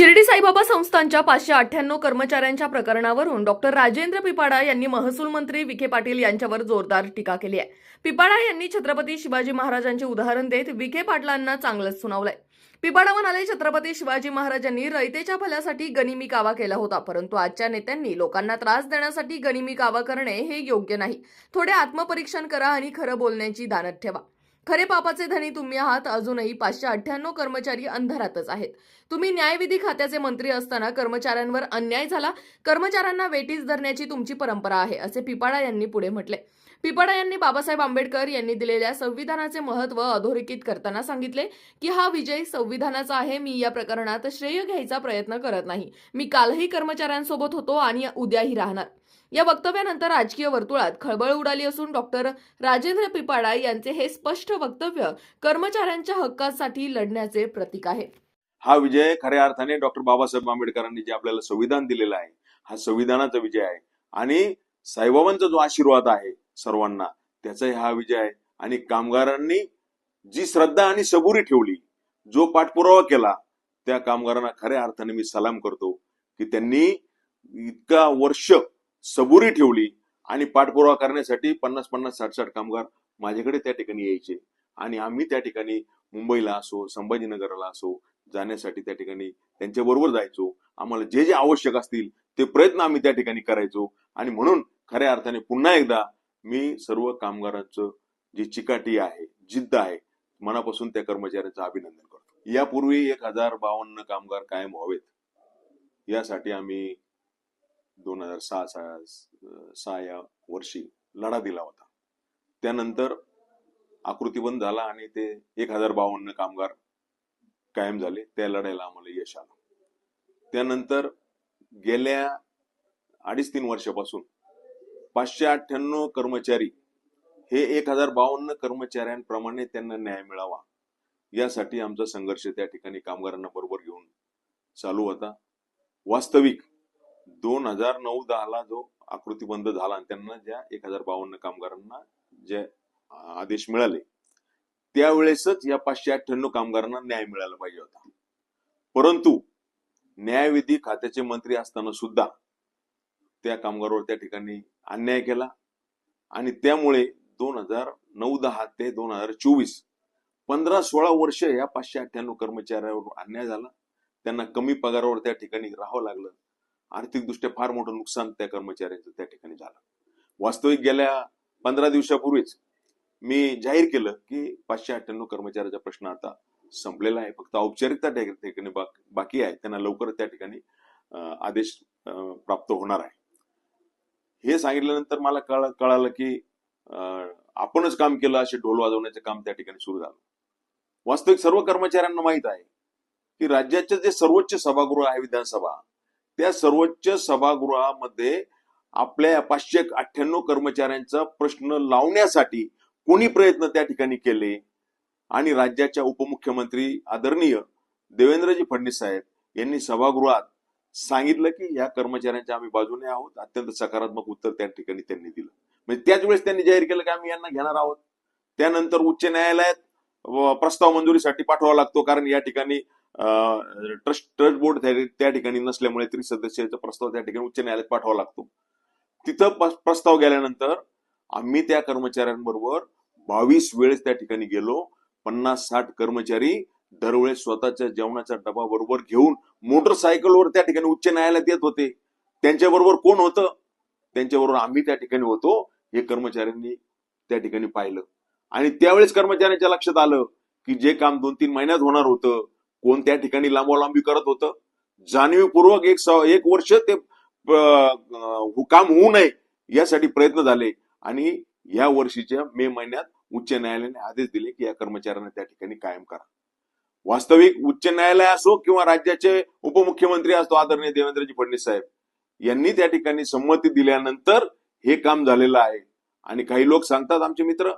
शिर्डी साईबाबा संस्थांच्या पाचशे अठ्ठ्याण्णव कर्मचाऱ्यांच्या प्रकरणावरून डॉक्टर राजेंद्र पिपाडा यांनी महसूल मंत्री विखे पाटील यांच्यावर जोरदार टीका केली आहे. पिपाडा यांनी छत्रपती शिवाजी महाराजांचे उदाहरण देत विखे पाटलांना चांगलंच सुनावलंय. पिपाडा म्हणाले छत्रपती शिवाजी महाराजांनी रयतेच्या भल्यासाठी गनिमी कावा केला होता परंतु आजच्या नेत्यांनी लोकांना त्रास देण्यासाठी गनिमी कावा करणे हे योग्य नाही. थोडे आत्मपरीक्षण करा आणि खरं बोलण्याची दानत ठेवा. खरे पापाचे धनी तुम्ही आहात. अजूनही पाचशे अठ्ठ्याण्णव कर्मचारी अंधारातच आहेत. तुम्ही न्यायविधी खात्याचे मंत्री असताना कर्मचाऱ्यांवर अन्याय झाला. कर्मचाऱ्यांना वेटीस धरण्याची तुमची परंपरा आहे असे पिपाडा यांनी पुढे म्हटले. पिपाडा यांनी बाबासाहेब आंबेडकर यांनी दिलेल्या संविधानाचे महत्त्व अधोरेखित करताना सांगितले की हा विजय संविधानाचा आहे. मी या प्रकरणात श्रेय घ्यायचा प्रयत्न करत नाही. मी कालही कर्मचाऱ्यांसोबत होतो आणि उद्याही राहणार. या वक्तव्यानंतर राजकीय वर्तुळात खळबळ उडाली असून डॉक्टर राजेंद्र पिपाडा यांचे हे स्पष्ट वक्तव्य कर्मचाऱ्यांच्या हक्कासाठी लढण्याचे प्रतीक आहे. हा विजय खऱ्या अर्थाने डॉक्टर बाबासाहेब आंबेडकरांनी जे आपल्याला संविधान दिलेलं आहे हा संविधानाचा विजय आहे. आणि साईबाबांचा जो आशीर्वाद आहे सर्वांना त्याचाही हा विजय आहे. आणि कामगारांनी जी श्रद्धा आणि सबुरी ठेवली जो पाठपुरावा केला त्या कामगारांना खऱ्या अर्थाने मी सलाम करतो की त्यांनी इतका वर्ष सबुरी ठेवली आणि पाठपुरावा करण्यासाठी पन्नास पन्नास साठ साठ कामगार माझ्याकडे त्या ठिकाणी यायचे. आणि आम्ही त्या ठिकाणी मुंबईला असो संभाजीनगरला असो जाण्यासाठी त्या ठिकाणी त्यांच्या बरोबर जायचो. आम्हाला जे जे आवश्यक असतील ते प्रयत्न आम्ही त्या ठिकाणी करायचो. आणि म्हणून खऱ्या अर्थाने पुन्हा एकदा मी सर्व कामगारांचं जी चिकाटी आहे जिद्द आहे मनापासून त्या कर्मचाऱ्यांचं अभिनंदन करतो. यापूर्वी एक हजार बावन्न कामगार कायम व्हावेत. यासाठी आम्ही दोन हजार सहा सहा सहा या वर्षी लढा दिला होता. त्यानंतर आकृतीबंद झाला आणि ते एक हजार बावन्न कामगार कायम झाले. त्या लढायला आम्हाला यश आलं. त्यानंतर गेल्या अडीच तीन वर्षापासून पाचशे अठ्ठ्याण्णव कर्मचारी हे एक हजार बावन्न कर्मचाऱ्यांप्रमाणे त्यांना न्याय मिळावा यासाठी आमचा संघर्ष त्या ठिकाणी कामगारांना बरोबर घेऊन चालू होता. वास्तविक दोन हजार नऊ दहाला जो आकृतीबंद झाला आणि त्यांना ज्या एक हजार बावन्न कामगारांना जे आदेश मिळाले त्यावेळेसच या पाचशे अठ्ठ्याण्णव कामगारांना न्याय मिळाला पाहिजे होता. परंतु न्यायविधी खात्याचे मंत्री असताना सुद्धा त्या कामगारावर त्या ठिकाणी अन्याय केला आणि त्यामुळे दोन हजार नऊ दहा ते दोन हजार चोवीस पंधरा सोळा वर्ष या पाचशे अठ्ठ्याण्णव कर्मचाऱ्यावर अन्याय झाला. त्यांना कमी पगारावर त्या ठिकाणी राहावं लागलं. आर्थिकदृष्ट्या फार मोठं नुकसान त्या कर्मचाऱ्यांचं त्या ठिकाणी झालं. वास्तविक गेल्या पंधरा दिवसापूर्वीच मी जाहीर केलं की पाचशे अठ्ठ्याण्णव कर्मचाऱ्याचा प्रश्न आता संपलेला आहे. फक्त औपचारिकता त्या ठिकाणी बाकी आहे. त्यांना लवकरच त्या ठिकाणी आदेश प्राप्त होणार आहे. हे सांगितल्यानंतर मला कळ कळालं की अं, आपणच काम केलं असे ढोल वाजवण्याचं काम त्या ठिकाणी सुरू झालं. वास्तविक सर्व कर्मचाऱ्यांना माहीत आहे की राज्याचे जे सर्वोच्च सभागृह आहे विधानसभा त्या सर्वोच्च सभागृहामध्ये आपल्या पाचशे अठ्ठ्याण्णव कर्मचाऱ्यांचा प्रश्न लावण्यासाठी कोणी प्रयत्न त्या ठिकाणी केले? आणि राज्याच्या उपमुख्यमंत्री आदरणीय देवेंद्रजी फडणवीस साहेब यांनी सभागृहात सांगितलं की या कर्मचाऱ्यांच्या आम्ही बाजूने आहोत अत्यंत सकारात्मक उत्तर त्या ठिकाणी त्यांनी दिलं. म्हणजे त्याच वेळेस त्यांनी जाहीर केलं की आम्ही यांना घेणार आहोत. त्यानंतर उच्च न्यायालयात प्रस्ताव मंजुरीसाठी पाठवावा लागतो कारण या ठिकाणी ट्रस्ट ट्रस्ट बोर्ड त्या- ठिकाणी नसल्यामुळे त्रिसदस्याचा प्रस्ताव त्या ठिकाणी उच्च न्यायालयात पाठवा लागतो. तिथं प्रस्ताव गेल्यानंतर आम्ही त्या कर्मचाऱ्यांबरोबर बावीस वेळेस त्या ठिकाणी गेलो. पन्नास साठ कर्मचारी दरवेळेस स्वतःच्या जेवणाचा डबा बरोबर घेऊन मोटरसायकलवर त्या ठिकाणी उच्च न्यायालयात येत होते. त्यांच्याबरोबर कोण होतं? त्यांच्याबरोबर आम्ही त्या ठिकाणी होतो. हे कर्मचाऱ्यांनी त्या ठिकाणी पाहिलं. आणि त्यावेळेस कर्मचाऱ्यांच्या लक्षात आलं की जे काम दोन तीन महिन्यात होणार होतं कोण त्या ठिकाणी लांबोलांबी करत होतं? जाणीवपूर्वक एक एक वर्ष ते हुकाम काम होऊ नये यासाठी प्रयत्न झाले. आणि या वर्षीच्या मे महिन्यात उच्च न्यायालयाने आदेश दिले की या कर्मचाऱ्यांना त्या ठिकाणी कायम करा. वास्तविक उच्च न्यायालय असो किंवा राज्याचे उपमुख्यमंत्री असतो आदरणीय देवेंद्रजी फडणवीस साहेब यांनी त्या ठिकाणी संमती दिल्यानंतर हे काम झालेलं आहे. आणि काही लोक सांगतात आमचे मित्र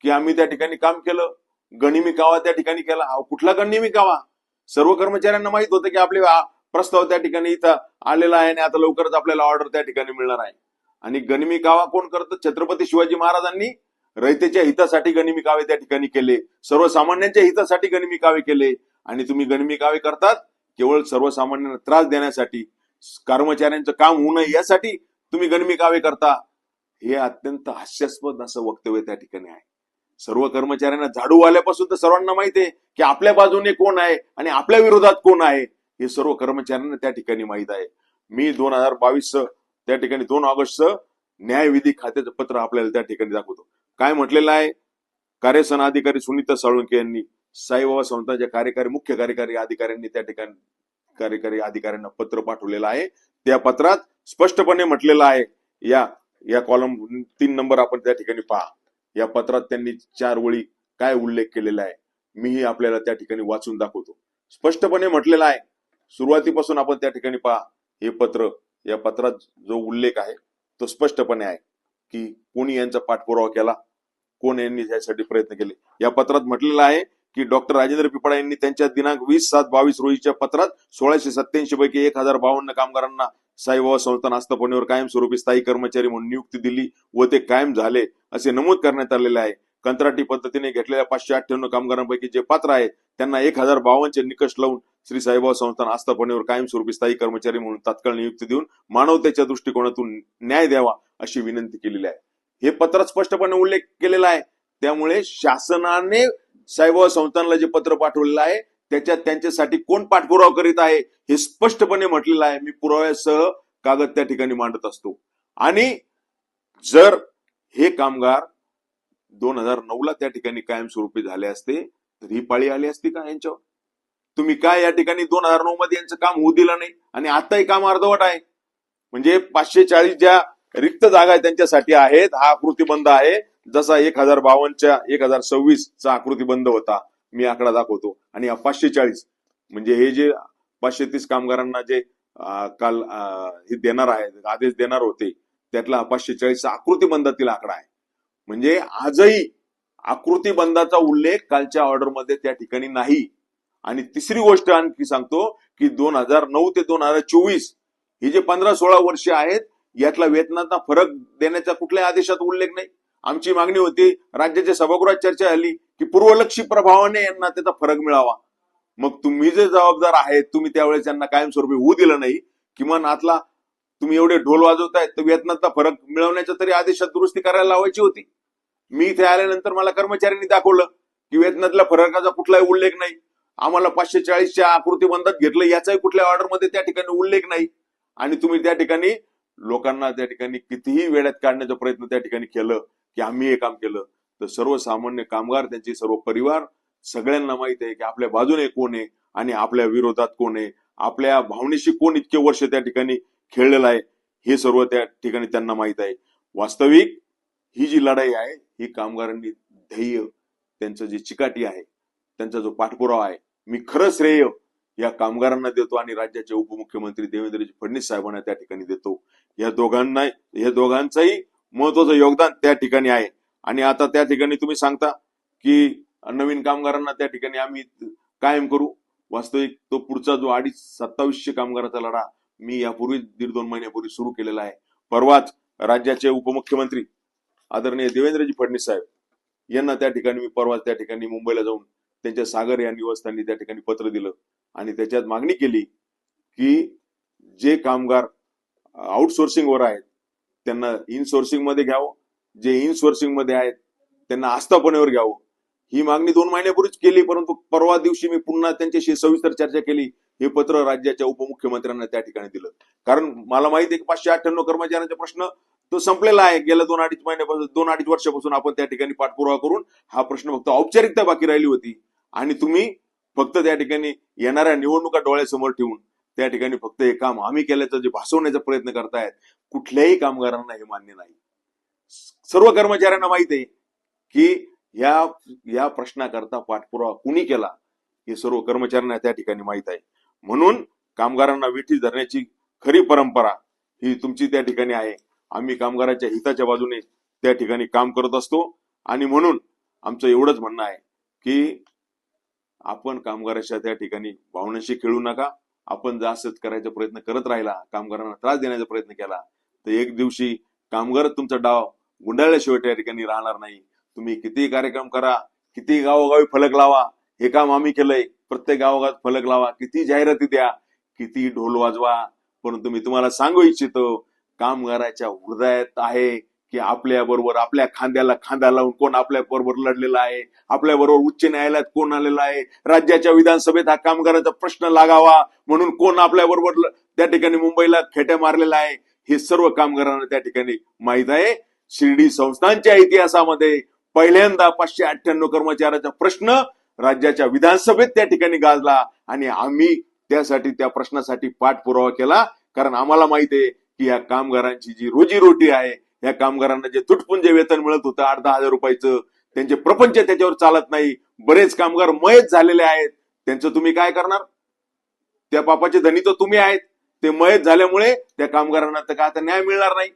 की आम्ही त्या ठिकाणी काम केलं. गणिमी कावा त्या ठिकाणी केला. कुठला गनिमी कावा सर्व कर्मचाऱ्यांना माहीत होतं की आपले प्रस्ताव त्या ठिकाणी इथं आलेला आहे आणि आता लवकरच आपल्याला ऑर्डर त्या ठिकाणी मिळणार आहे. आणि गनिमी कावा कोण करतं? छत्रपती शिवाजी महाराजांनी रयतेच्या हितासाठी गनिमी कावे त्या ठिकाणी केले. सर्वसामान्यांच्या हितासाठी गनिमी कावे केले. आणि तुम्ही गनिमी कावे करतात केवळ सर्वसामान्यांना त्रास देण्यासाठी कर्मचाऱ्यांचं काम होऊ नये यासाठी तुम्ही गणमी कावे करता. हे अत्यंत हास्यास्पद असं वक्तव्य त्या ठिकाणी आहे. सर्व कर्मचाऱ्यांना झाडू आल्यापासून तर सर्वांना माहिती आहे की आपल्या बाजूने कोण आहे आणि आपल्या विरोधात कोण आहे हे सर्व कर्मचाऱ्यांना त्या ठिकाणी माहीत आहे. मी दोन हजार बावीस त्या ठिकाणी दोन ऑगस्ट न्यायविधी खात्याचं पत्र आपल्याला त्या ठिकाणी दाखवतो. काय म्हटलेलं आहे? कार्यसन अधिकारी सुनीता साळुंके यांनी साईबाबा संस्थांच्या कार्यकारी मुख्य कार्यकारी अधिकाऱ्यांनी त्या ठिकाणी कार्यकारी अधिकाऱ्यांना पत्र पाठवलेलं आहे. त्या पत्रात स्पष्टपणे म्हटलेलं आहे या या कॉलम तीन नंबर आपण त्या ठिकाणी पहा. या पत्रात त्यांनी चार वळी काय उल्लेख केलेला आहे मीही आपल्याला त्या ठिकाणी वाचून दाखवतो. स्पष्टपणे म्हटलेलं आहे सुरुवातीपासून आपण त्या ठिकाणी पहा हे पत्र या पत्रात जो उल्लेख आहे तो स्पष्टपणे आहे की कोणी यांचा पाठपुरावा केला कोण यांनी यासाठी प्रयत्न केले. या पत्रात म्हटलेलं आहे की डॉक्टर राजेंद्र पिपळा यांनी त्यांच्या दिनांक वीस सात बावीस रोजीच्या पत्रात सोळाशे सत्याऐंशी पैकी एक हजार बावन्न कामगारांना साईबाबा संस्थान आस्थापनेवर कायमस्वरूपी स्थायी कर्मचारी म्हणून नियुक्ती दिली व ते कायम झाले असे नमूद करण्यात आलेले आहे. कंत्राटी पद्धतीने घेतलेल्या पाचशे अठ्ठ्याण्णव कामगारांपैकी जे पात्र आहेत त्यांना एक हजार बावनचे निकष लावून श्री साईबाबा संस्थान आस्थापनेवर कायमस्वरूपी स्थायी कर्मचारी म्हणून तात्काळ नियुक्ती देऊन मानवतेच्या दृष्टिकोनातून न्याय द्यावा अशी विनंती केलेली आहे. हे पत्रात स्पष्टपणे उल्लेख केलेला आहे. त्यामुळे शासनाने साईबाबा संस्थानला जे पत्र पाठवलेलं आहे त्याच्यात त्यांच्यासाठी कोण पाठपुरावा करीत आहे हे स्पष्टपणे म्हटलेलं आहे. मी पुराव्यासह कागद त्या ठिकाणी मांडत असतो. आणि जर हे कामगार दोन हजार नऊ ला त्या ठिकाणी कायमस्वरूपी झाले असते तर ही पाळी आली असती का यांच्यावर? तुम्ही काय या ठिकाणी दोन हजार नऊ मध्ये यांचं काम होऊ दिलं नाही? आणि आताही काम अर्धवट आहे. म्हणजे पाचशे चाळीस ज्या रिक्त जागा त्यांच्यासाठी आहेत हा आकृतीबंद आहे. जसा एक हजार बावनच्या एक हजार सव्वीस चा आकृती बंद होता मी आकडा दाखवतो. आणि हा पाचशे चाळीस म्हणजे हे जे पाचशे तीस कामगारांना जे काल हे देणार आहे आदेश देणार होते त्यातला हा पाचशे चाळीसचा आकृतीबंधातील आकडा आहे. म्हणजे आजही आकृतीबंधाचा उल्लेख कालच्या ऑर्डरमध्ये त्या ठिकाणी नाही. आणि तिसरी गोष्ट आणखी सांगतो की दोन हजार नऊ ते दोन हजार चोवीस हे जे पंधरा सोळा वर्ष आहेत यातला वेतनाचा फरक देण्याचा कुठल्याही आदेशात उल्लेख नाही. आमची मागणी होती राज्याच्या सभागृहात चर्चा झाली की पूर्वलक्षी प्रभावाने यांना त्याचा फरक मिळावा. मग तुम्ही जे जबाबदार आहेत तुम्ही त्यावेळेस यांना कायमस्वरूपी होऊ दिलं नाही किमान आतला तुम्ही एवढे ढोल वाजवताय तर वेतनाचा फरक मिळवण्याच्या तरी आदेशात दुरुस्ती करायला लावायची होती. मी इथे आल्यानंतर मला कर्मचाऱ्यांनी दाखवलं की वेतनातल्या फरकाचा कुठलाही उल्लेख नाही. आम्हाला पाचशे चाळीसच्या आकृती बंदात घेतलं याचाही कुठल्या ऑर्डरमध्ये त्या ठिकाणी उल्लेख नाही. आणि तुम्ही त्या ठिकाणी लोकांना त्या ठिकाणी कितीही वेळात काढण्याचा प्रयत्न त्या ठिकाणी केलं की आम्ही हे काम केलं. तर सर्वसामान्य कामगार त्यांचे सर्व परिवार सगळ्यांना माहीत आहे की आपल्या बाजूने कोण आहे आणि आपल्या विरोधात कोण आहे. आपल्या भावनेशी कोण इतके वर्ष त्या ठिकाणी खेळलेलं आहे हे सर्व त्या ठिकाणी त्यांना माहीत आहे. वास्तविक ही जी लढाई आहे ही कामगारांनी ध्येय त्यांचं जे चिकाटी आहे त्यांचा जो पाठपुरावा आहे मी खरं श्रेय या कामगारांना देतो आणि राज्याचे उपमुख्यमंत्री देवेंद्रजी फडणवीस साहेबांना त्या ठिकाणी देतो. या दोघांना या दोघांचंही महत्वाचं योगदान त्या ठिकाणी आहे. आणि आता त्या ठिकाणी तुम्ही सांगता की नवीन कामगारांना त्या ठिकाणी आम्ही कायम करू. वास्तविक तो पुढचा जो अडीच सत्तावीसशे कामगाराचा लढा मी यापूर्वी दीड दोन महिन्यापूर्वी सुरू केलेला आहे. परवाच राज्याचे उपमुख्यमंत्री आदरणीय देवेंद्रजी फडणवीस साहेब यांना त्या ठिकाणी मी परवाच त्या ठिकाणी मुंबईला जाऊन त्यांच्या सागर या निवासस्थानी त्या ठिकाणी पत्र दिलं आणि त्याच्यात मागणी केली की जे कामगार आउटसोर्सिंग वर आहेत त्यांना इनसोर्सिंगमध्ये घ्यावं जे इन्सोर्सिंगमध्ये आहेत त्यांना आस्थापनेवर घ्यावं. ही मागणी दोन महिन्यापूर्वीच केली परंतु परवा दिवशी मी पुन्हा त्यांच्याशी सविस्तर चर्चा केली. हे पत्र राज्याच्या उपमुख्यमंत्र्यांना त्या ठिकाणी दिलं. कारण मला माहिती आहे की पाचशे अठ्ठ्याण्णव कर्मचाऱ्यांचा प्रश्न तो संपलेला आहे. गेल्या दोन अडीच महिन्यापासून दोन अडीच वर्षापासून आपण त्या ठिकाणी पाठपुरावा करून हा प्रश्न फक्त औपचारिकता बाकी राहिली होती. आणि तुम्ही फक्त त्या ठिकाणी येणाऱ्या निवडणुका डोळ्यासमोर ठेवून त्या ठिकाणी फक्त हे काम आम्ही केल्याचं जे भासवण्याचा प्रयत्न करतायत कुठल्याही कामगारांना हे मान्य नाही. सर्व कर्मचाऱ्यांना माहीत आहे की या या प्रश्नाकरता पाठपुरावा कुणी केला हे सर्व कर्मचाऱ्यांना त्या ठिकाणी माहीत आहे. म्हणून कामगारांना विठी धरण्याची खरी परंपरा ही तुमची त्या ठिकाणी आहे. आम्ही कामगारांच्या हिताच्या बाजूने त्या ठिकाणी काम करत असतो. आणि म्हणून आमचं एवढंच म्हणणं आहे की आपण कामगाराच्या त्या ठिकाणी भावनाशी खेळू नका. आपण जास्त करायचा प्रयत्न करत राहिला कामगारांना त्रास देण्याचा प्रयत्न केला तर एक दिवशी कामगार तुमचा डाव गुंडाळल्याशिवाय त्या ठिकाणी राहणार नाही. तुम्ही कितीही कार्यक्रम करा किती गावोगावी फलक लावा हे काम आम्ही केलंय. प्रत्येक गावागावात फलक लावा किती जाहिराती द्या किती ढोल वाजवा परंतु मी तुम्हाला सांगू इच्छितो कामगाराच्या हृदयात आहे की आपल्या बरोबर आपल्या खांद्याला खांदा लावून कोण आपल्या बरोबर लढलेला आहे आपल्या बरोबर उच्च न्यायालयात कोण आलेला आहे राज्याच्या विधानसभेत हा कामगाराचा प्रश्न लागावा म्हणून कोण आपल्या बरोबर त्या ठिकाणी मुंबईला खेट्या मारलेला आहे हे सर्व कामगारांना त्या ठिकाणी माहीत आहे. शिर्डी संस्थांच्या इतिहासामध्ये पहिल्यांदा पाचशे अठ्ठ्याण्णव कर्मचाऱ्याचा प्रश्न राज्याच्या विधानसभेत त्या ठिकाणी गाजला आणि आम्ही त्यासाठी त्या प्रश्नासाठी पाठपुरावा केला. कारण आम्हाला माहिती आहे की या कामगारांची जी रोजीरोटी आहे या कामगारांना जे तुटपुंजे वेतन मिळत होतं आठ दहा हजार रुपयाचं त्यांचे प्रपंच त्याच्यावर चालत नाही बरेच कामगार मयत झालेले आहेत. त्यांचं तुम्ही काय करणार? त्या पापाचे धनी तर तुम्ही आहेत. ते मयत झाल्यामुळे त्या कामगारांना तर काय आता न्याय मिळणार नाही?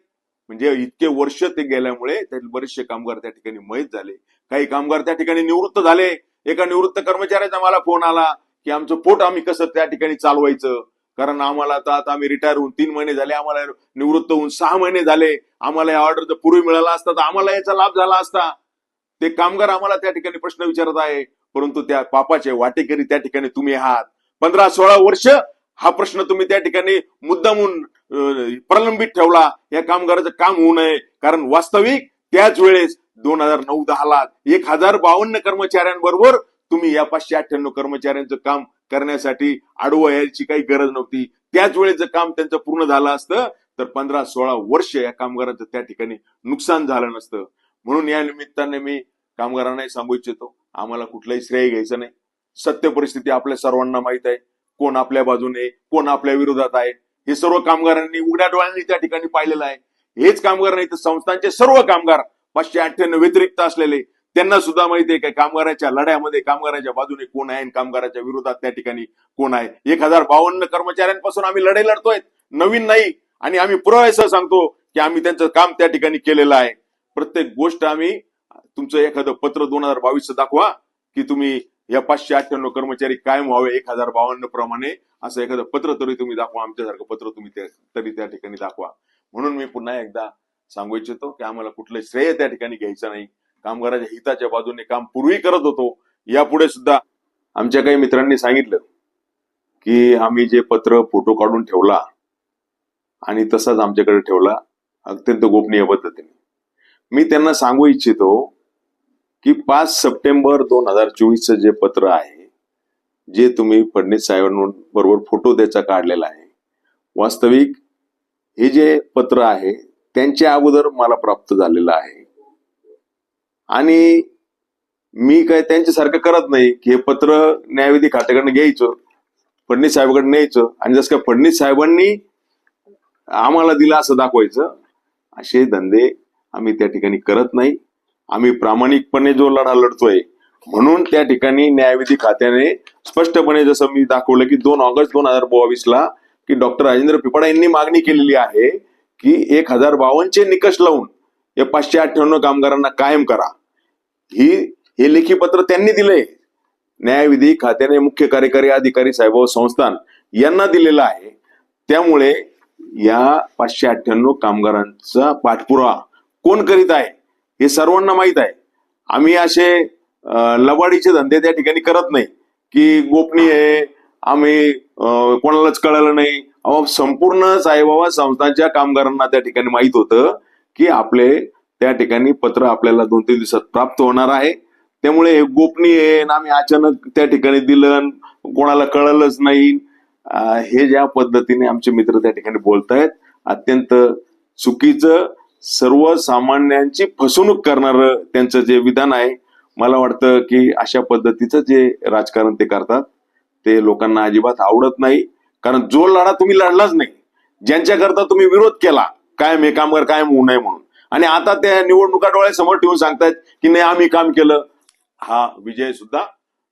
म्हणजे इतके वर्ष ते गेल्यामुळे त्यातील बरेचसे कामगार त्या ठिकाणी मयत झाले. काही कामगार त्या ठिकाणी निवृत्त झाले. एका निवृत्त कर्मचाऱ्याचा मला फोन आला की आमचं पोट आम्ही कसं त्या ठिकाणी चालवायचं? कारण आम्हाला आता आता आम्ही रिटायर होऊन तीन महिने झाले. आम्हाला निवृत्त होऊन सहा महिने झाले. आम्हाला या ऑर्डर जर पूर्वी मिळाला असता तर आम्हाला याचा लाभ झाला असता. ते कामगार आम्हाला त्या ठिकाणी प्रश्न विचारत आहे. परंतु त्या पापाचे वाटेकरी त्या ठिकाणी तुम्ही आहात. पंधरा सोळा वर्ष हा प्रश्न तुम्ही त्या ठिकाणी मुद्दामून प्रलंबित ठेवला. या कामगाराचं काम होऊ नये. कारण वास्तविक त्याच वेळेस दोन हजार नऊ दहाला एक हजार बावन्न कर्मचाऱ्यांबरोबर तुम्ही या पाचशे अठ्ठ्याण्णव कर्मचाऱ्यांचं काम करण्यासाठी आडवं यायची काही गरज नव्हती. त्याच वेळेस जर काम त्यांचं पूर्ण झालं असतं तर पंधरा सोळा वर्ष या कामगारांचं त्या ठिकाणी नुकसान झालं नसतं. म्हणून या निमित्ताने मी कामगारांनाही सांगू इच्छितो आम्हाला कुठलाही श्रेय घ्यायचं नाही. सत्य परिस्थिती आपल्या सर्वांना माहीत आहे. कोण आपल्या बाजूने कोण आपल्या विरोधात आहे. हे सर्व कामगारांनी उघड्या डोळ्यांनी त्या ठिकाणी पाहिलेलं आहे. हेच कामगार नाही तर संस्थांचे सर्व कामगार पाचशे अठ्ठ्याण्णव व्यतिरिक्त असलेले त्यांना सुद्धा माहिती आहे की कामगाराच्या लढ्यामध्ये कामगाराच्या बाजूने कोण आहे आणि कामगाराच्या विरोधात त्या ठिकाणी कोण आहे. एक हजार बावन्न कर्मचाऱ्यांपासून आम्ही लढाई लढतोय. नवीन नाही. आणि आम्ही पुराव्यासह सांगतो की आम्ही त्यांचं काम त्या ठिकाणी केलेलं आहे. प्रत्येक गोष्ट आम्ही तुमचं एखादं पत्र दोन हजार बावीस दाखवा की तुम्ही या पाचशे अठ्ठ्याण्णव कर्मचारी कायम व्हावे एक हजार बावन्न प्रमाणे असं एखादं पत्र तरी तुम्ही दाखवा आमच्यासारखं पत्र तुम्ही तरी त्या ठिकाणी दाखवा. म्हणून मी पुन्हा एकदा सांगू इच्छितो की आम्हाला कुठलं श्रेय त्या ठिकाणी घ्यायचं नाही. कामगाराच्या हिताच्या बाजूने काम पूर्वी करत होतो. यापुढे सुद्धा आमच्या काही मित्रांनी सांगितलं की आम्ही जे पत्र फोटो काढून ठेवला आणि तसाच आमच्याकडे ठेवला अत्यंत गोपनीय पद्धतीने. मी त्यांना सांगू इच्छितो की पाच सप्टेंबर दोन हजार चोवीसचं जे पत्र आहे जे तुम्ही फडणवीस साहेबांबरोबर फोटो त्याचा काढलेला आहे वास्तविक हे जे पत्र आहे त्यांच्या अगोदर मला प्राप्त झालेलं आहे. आणि मी काय त्यांच्यासारखं करत नाही की हे पत्र न्यायविधी खात्याकडनं घ्यायचं फडणवीस साहेबांकडे न्यायचं आणि जसं काय फडणवीस साहेबांनी आम्हाला दिलं असं दाखवायचं असे धंदे आम्ही त्या ठिकाणी करत नाही. आम्ही प्रामाणिकपणे जो लढा लढतोय म्हणून त्या ठिकाणी न्यायविधी खात्याने स्पष्टपणे जसं मी दाखवलं की दोन ऑगस्ट दोन हजार बावीस ला की डॉक्टर राजेंद्र पिपाडा यांनी मागणी केलेली आहे की एक हजार बावनचे निकष लावून या पाचशे अठ्ठ्याण्णव कामगारांना कायम करा. ही हे लेखी पत्र त्यांनी दिले न्यायविधी खात्याने मुख्य कार्यकारी अधिकारी साहेब संस्थान यांना दिलेलं आहे. त्यामुळे या पाचशे अठ्ठ्याण्णव कामगारांचा पाठपुरावा कोण करीत आहे? हे सर्वांना माहीत आहे. आम्ही असे लबाडीचे धंदे त्या ठिकाणी करत नाही की गोपनीय आहे आम्ही कोणालाच कळलं नाही. अहो संपूर्ण साईबाबा संस्थांच्या कामगारांना त्या ठिकाणी माहीत होतं की आपले त्या ठिकाणी पत्र आपल्याला दोन तीन दिवसात प्राप्त होणार आहे. त्यामुळे हे गोपनीय आम्ही अचानक त्या ठिकाणी दिलं कोणाला कळलंच नाही. हे ज्या पद्धतीने आमचे मित्र त्या ठिकाणी बोलतायत अत्यंत चुकीचं सर्वसामान्यांची फसवणूक करणार त्यांचं जे विधान आहे मला वाटतं की अशा पद्धतीचं जे राजकारण ते करतात ते लोकांना अजिबात आवडत नाही. कारण जो लढा तुम्ही लढलाच नाही ज्यांच्याकरता तुम्ही विरोध केला कायम हे कामगार कायम होऊ नये म्हणून. आणि आता त्या निवडणुका डोळ्यासमोर ठेवून सांगतायत की नाही आम्ही काम केलं. हा विजय सुद्धा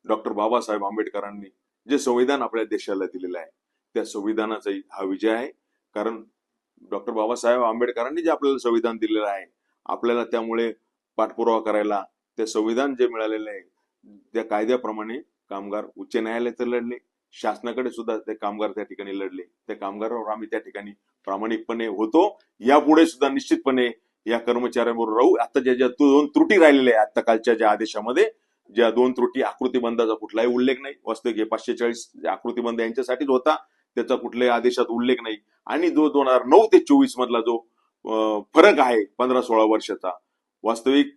डॉक्टर बाबासाहेब आंबेडकरांनी जे संविधान आपल्या देशाला दिलेलं आहे त्या संविधानाचाही हा विजय आहे. कारण डॉक्टर बाबासाहेब आंबेडकरांनी जे आपल्याला संविधान दिलेलं आहे आपल्याला त्यामुळे पाठपुरावा करायला ते संविधान जे मिळालेलं आहे त्या कायद्याप्रमाणे कामगार उच्च न्यायालयात लढले शासनाकडे सुद्धा ते कामगार त्या ठिकाणी लढले. त्या कामगारावर आम्ही त्या ठिकाणी प्रामाणिकपणे होतो. यापुढे सुद्धा निश्चितपणे या कर्मचाऱ्यांबरोबर राहू. आता ज्या ज्या दोन त्रुटी राहिलेल्या आहेत आता कालच्या ज्या आदेशामध्ये ज्या दोन त्रुटी आकृतीबंधाचा कुठलाही उल्लेख नाही. वास्तविक हे पाचशे चाळीस आकृतीबंध यांच्यासाठीच होता. त्याचा कुठल्याही आदेशात उल्लेख नाही. आणि जो दोन हजार नऊ ते चोवीस मधला जो फरक आहे पंधरा सोळा वर्षाचा वास्तविक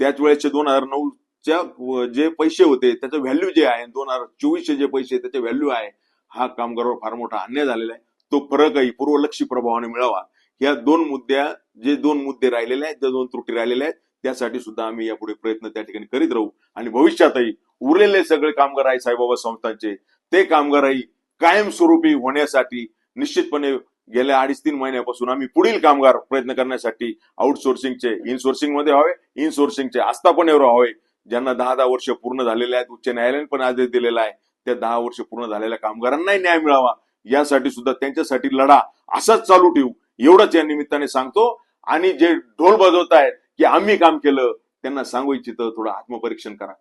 त्याच वेळेचे दोन हजार नऊच्या जे पैसे होते त्याचं व्हॅल्यू जे आहे दोन हजार चोवीसचे जे पैसे त्याचे व्हॅल्यू आहे हा कामगारावर फार मोठा अन्याय झालेला आहे. तो फरकही पूर्वलक्षी प्रभावाने मिळावा. या दोन मुद्द्या जे दोन मुद्दे राहिलेले आहेत ज्या दोन त्रुटी राहिलेल्या आहेत त्यासाठी सुद्धा आम्ही यापुढे प्रयत्न त्या ठिकाणी करीत राहू. आणि भविष्यातही उरलेले सगळे कामगार आहे साईबाबा संस्थांचे ते कामगारही कायमस्वरूपी होण्यासाठी निश्चितपणे गेल्या अडीच तीन महिन्यापासून आम्ही पुढील कामगार प्रयत्न करण्यासाठी आउटसोर्सिंगचे इनसोर्सिंगमध्ये व्हावे इनसोर्सिंगचे आस्थापनेवर व्हावे. ज्यांना दहा दहा वर्ष पूर्ण झालेले आहेत उच्च न्यायालयाने पण आदेश दिलेला आहे त्या दहा वर्ष पूर्ण झालेल्या कामगारांनाही न्याय मिळावा. यासाठी सुद्धा त्यांच्यासाठी लढा असाच चालू ठेवू. एवढंच या निमित्ताने सांगतो. आणि जे ढोल बजवत आहेत की आम्ही काम केलं त्यांना सांगू इच्छितं थोडं आत्मपरीक्षण करा.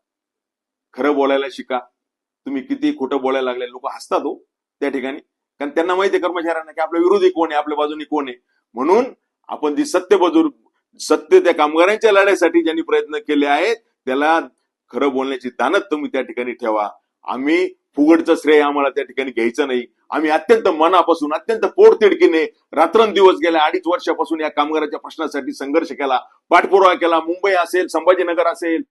खरं बोलायला शिका. तुम्ही किती खोटं बोलायला लागले लोक हसतात हो त्या ठिकाणी. कारण त्यांना माहिती आहे कर्मचाऱ्यांना की आपल्या विरोधी कोण आहे आपल्या बाजूनी कोण आहे. म्हणून आपण जी सत्य बाजू सत्य त्या कामगारांच्या लढाईसाठी ज्यांनी प्रयत्न केले आहेत त्याला खरं बोलण्याची दानत तुम्ही त्या ठिकाणी ठेवा. आम्ही फुगडचं श्रेय आम्हाला त्या ठिकाणी घ्यायचं नाही. आम्ही अत्यंत मनापासून अत्यंत पोटतिडकीने रात्रंदिवस गेल्या अडीच वर्षापासून या कामगाराच्या प्रश्नासाठी संघर्ष केला पाठपुरावा केला. मुंबई असेल संभाजीनगर असेल